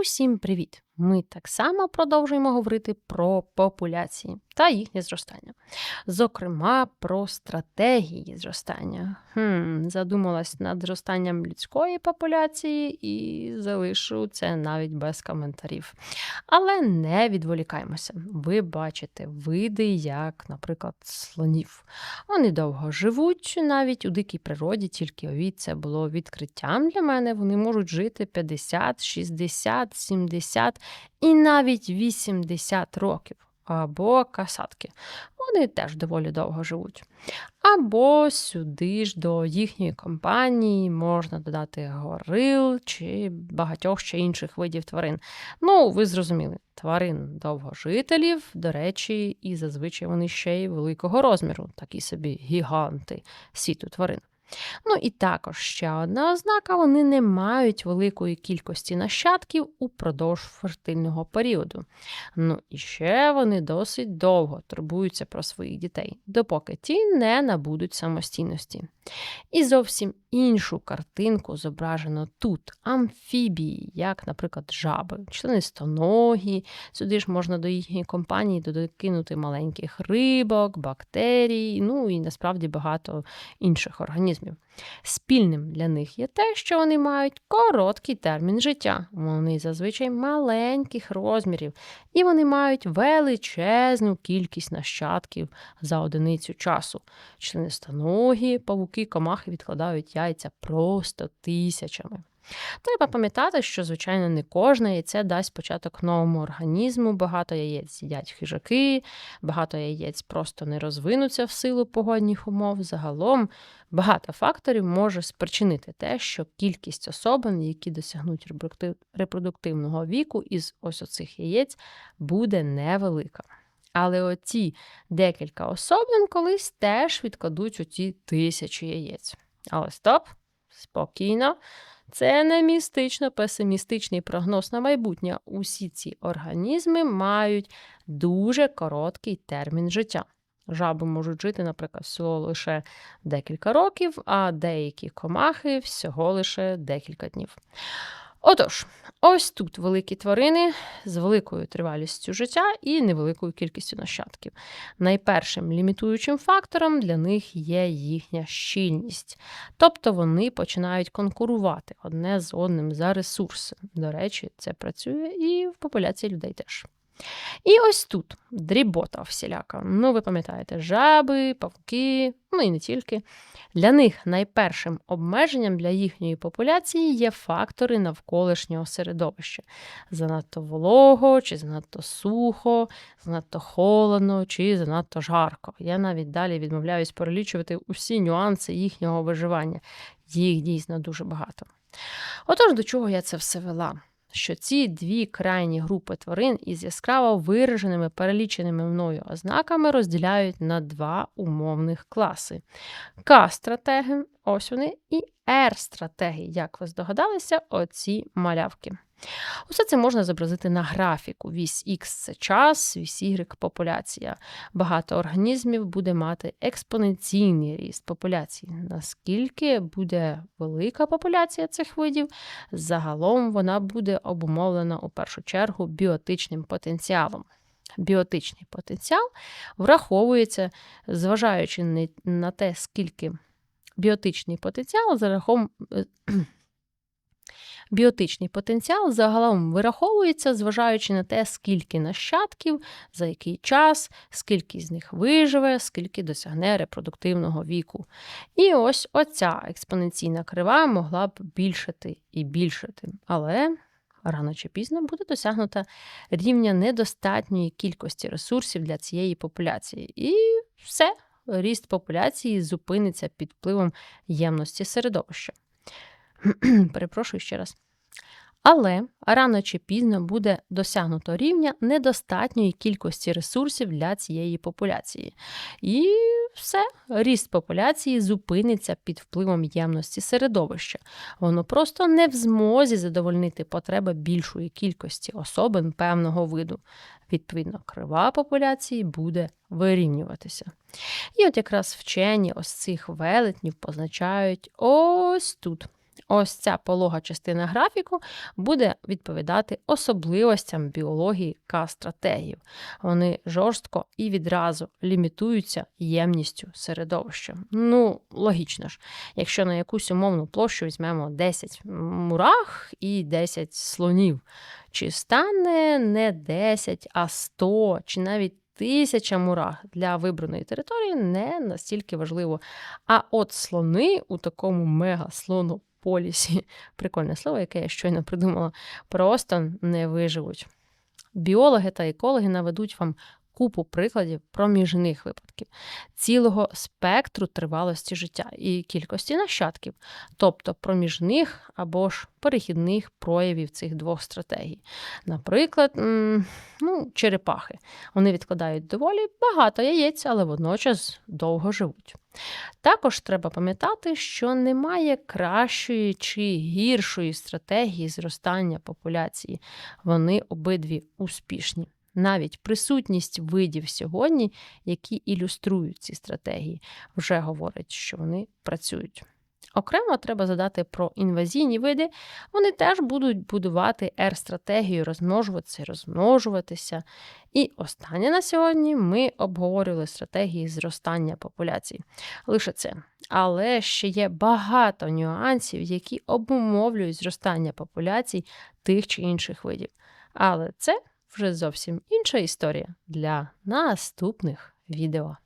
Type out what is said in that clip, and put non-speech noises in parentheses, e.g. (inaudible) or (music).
Усім привіт! Ми так само продовжуємо говорити про популяції та їхнє зростання. Зокрема, про стратегії зростання. Хм, Задумалась над зростанням людської популяції і залишу це навіть без коментарів. Але не відволікаємося. Ви бачите види, як, наприклад, слонів. Вони довго живуть, навіть у дикій природі, тільки овід це було відкриттям для мене. Вони можуть жити 50, 60, 70 і навіть 80 років. Або касатки. Вони теж доволі довго живуть. Або сюди ж до їхньої компанії можна додати горил чи багатьох ще інших видів тварин. Ну, ви зрозуміли, тварин довгожителів, до речі, і зазвичай вони ще й великого розміру, такі собі гіганти світу тварин. Ну і також ще одна ознака: вони не мають великої кількості нащадків упродовж фертильного періоду. Ну і ще вони досить довго турбуються про своїх дітей, допоки ті не набудуть самостійності. І зовсім іншу картинку зображено тут амфібії, як, наприклад, жаби, членистоногі. Сюди ж можна до їхньої компанії докинути маленьких рибок, бактерій, ну і насправді багато інших організмів. Спільним для них є те, що вони мають короткий термін життя. Вони зазвичай маленьких розмірів, і вони мають величезну кількість нащадків за одиницю часу. Членистоногі, павуки, комахи відкладають яйця просто тисячами. Треба пам'ятати, що, звичайно, не кожне яйце дасть початок новому організму. Багато яєць їдять хижаки, багато яєць просто не розвинуться в силу погодних умов. Загалом багато факторів може спричинити те, що кількість особин, які досягнуть репродуктивного віку із ось оцих яєць, буде невелика. Але оці декілька особин колись теж відкладуть оці тисячі яєць. Але стоп, спокійно. Це не містично песимістичний прогноз на майбутнє. Усі ці організми мають дуже короткий термін життя. Жаби можуть жити, наприклад, всього лише декілька років, а деякі комахи всього лише декілька днів. Отож, ось тут великі тварини з великою тривалістю життя і невеликою кількістю нащадків. Найпершим лімітуючим фактором для них є їхня щільність, тобто вони починають конкурувати одне з одним за ресурси. До речі, це працює і в популяції людей теж. І ось тут дрібота всіляка. Ну, ви пам'ятаєте, жаби, павки, ну і не тільки. Для них найпершим обмеженням для їхньої популяції є фактори навколишнього середовища. Занадто волого, чи занадто сухо, занадто холодно, чи занадто жарко. Я навіть далі відмовляюсь перелічувати усі нюанси їхнього виживання. Їх дійсно дуже багато. Отож, до чого я це все вела? Що ці дві крайні групи тварин із яскраво вираженими переліченими мною ознаками розділяють на два умовних класи: К-стратеги, ось вони, і Р-стратеги, як ви здогадалися, оці малявки. Усе це можна зобразити на графіку. Вісь Х це час, вісь Y популяція. Багато організмів буде мати експоненційний ріст популяції. Наскільки буде велика популяція цих видів, загалом вона буде обумовлена у першу чергу біотичним потенціалом. Біотичний потенціал враховується, зважаючи на те, скільки біотичний потенціал за рахом Біотичний потенціал загалом вираховується, зважаючи на те, скільки нащадків, за який час, скільки з них виживе, скільки досягне репродуктивного віку. І ось оця експоненційна крива могла б більшати і більшати. Але. Рано чи пізно буде досягнута рівня недостатньої кількості ресурсів для цієї популяції. І все, ріст популяції зупиниться під впливом ємності середовища. (clears throat) Перепрошую ще раз. Але рано чи пізно буде досягнуто рівня недостатньої кількості ресурсів для цієї популяції. І все, ріст популяції зупиниться під впливом ємності середовища. Воно просто не в змозі задовольнити потреби більшої кількості особин певного виду. Відповідно, крива популяції буде вирівнюватися. І от якраз вчені ось цих велетнів позначають ось тут Ось ця полога частина графіку буде відповідати особливостям біології К-стратегів. Вони жорстко і відразу лімітуються ємністю середовища. Ну, логічно ж, якщо на якусь умовну площу візьмемо 10 мурах і 10 слонів, чи стане не 10, а 100, чи навіть тисяча мурах для вибраної території не настільки важливо. А от слони у такому мега-слонополісі, прикольне слово, яке я щойно придумала, просто не виживуть. Біологи та екологи наведуть вам купу прикладів проміжних випадків, цілого спектру тривалості життя і кількості нащадків, тобто проміжних або ж перехідних проявів цих двох стратегій. Наприклад, ну, черепахи. Вони відкладають доволі багато яєць, але водночас довго живуть. Також треба пам'ятати, що немає кращої чи гіршої стратегії зростання популяції. Вони обидві успішні навіть присутність видів сьогодні, які ілюструють ці стратегії, вже говорить, що вони працюють. Окремо треба задати про інвазійні види, вони теж будуть будувати R-стратегію, розмножуватися, розмножуватися. І останнє на сьогодні ми обговорювали стратегії зростання популяцій. Лише це. Але ще є багато нюансів, які обумовлюють зростання популяцій тих чи інших видів. Але це вже зовсім інша історія для наступних відео.